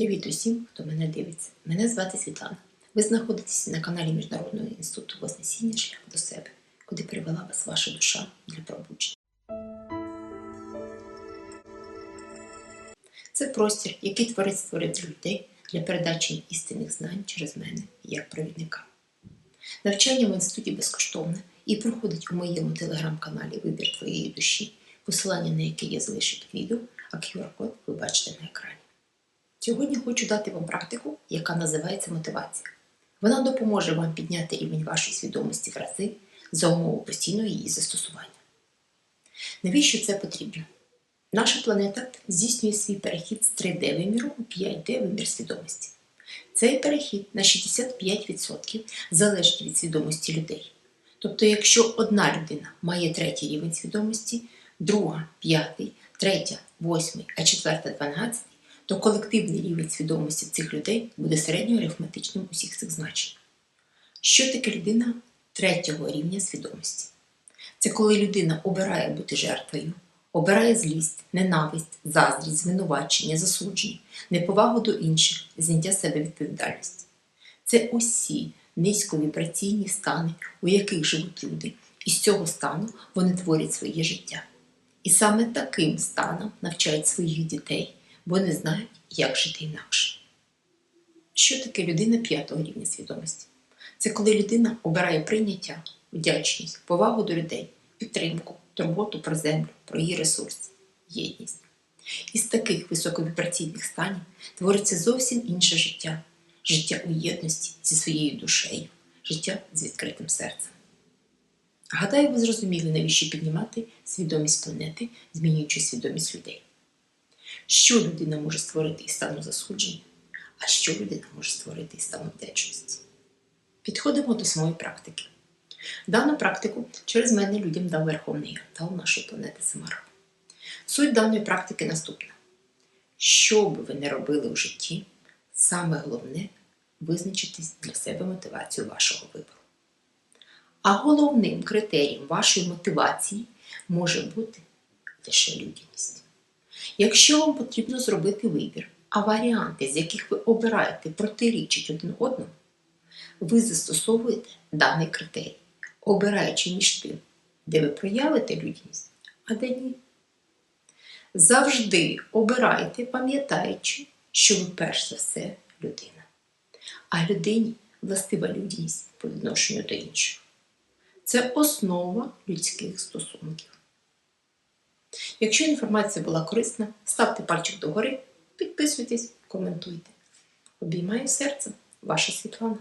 Привіт усім, хто мене дивиться. Мене звати Світлана. Ви знаходитесь на каналі Міжнародного інституту Вознесіння Шлях до себе, куди привела вас ваша душа для пробудження. Це простір, який творець створив для людей для передачі істинних знань через мене як провідника. Навчання в інституті безкоштовне і проходить у моєму телеграм-каналі Вибір твоєї душі, посилання на яке я залишу під відео, а QR-код ви бачите на екрані. Сьогодні хочу дати вам практику, яка називається мотивація. Вона допоможе вам підняти рівень вашої свідомості в рази за умови постійного її застосування. Навіщо це потрібно? Наша планета здійснює свій перехід з 3D-виміру у 5D-вимір свідомості. Цей перехід на 65% залежить від свідомості людей. Тобто, якщо одна людина має третій рівень свідомості, друга п'ятий, третя восьмий, а четверта дванадцятий, то колективний рівень свідомості цих людей буде середньоарифметичним усіх цих значень. Що таке людина третього рівня свідомості? Це коли людина обирає бути жертвою, обирає злість, ненависть, заздрість, звинувачення, засудження, неповагу до інших, зняття себе відповідальності. Це усі низьковібраційні стани, у яких живуть люди, і з цього стану вони творять своє життя. І саме таким станом навчають своїх дітей, бо не знають, як жити інакше. Що таке людина п'ятого рівня свідомості? Це коли людина обирає прийняття, вдячність, повагу до людей, підтримку, турботу про землю, про її ресурси, єдність. Із таких високовібраційних станів твориться зовсім інше життя життя у єдності зі своєю душею, життя з відкритим серцем. Гадаю, ви зрозуміли, навіщо піднімати свідомість планети, змінюючи свідомість людей. Що людина може створити із стану засудження, а що людина може створити із стану вдячності? Підходимо до самої практики. Дану практику через мене людям дав Верховний Єртал нашої планети Самара. Суть даної практики наступна: що би ви не робили в житті, саме головне визначитись для себе мотивацію вашого вибору. А головним критерієм вашої мотивації може бути лише людяність. Якщо вам потрібно зробити вибір, а варіанти, з яких ви обираєте, протирічать один одному, ви застосовуєте даний критерій, обираючи між тим, де ви проявите людяність, а де ні. Завжди обирайте, пам'ятаючи, що ви перш за все людина. А людині властива людяність по відношенню до інших. Це основа людських стосунків. Якщо інформація була корисна, ставте пальчик догори, підписуйтесь, коментуйте. Обіймаю серцем, ваша Світлана.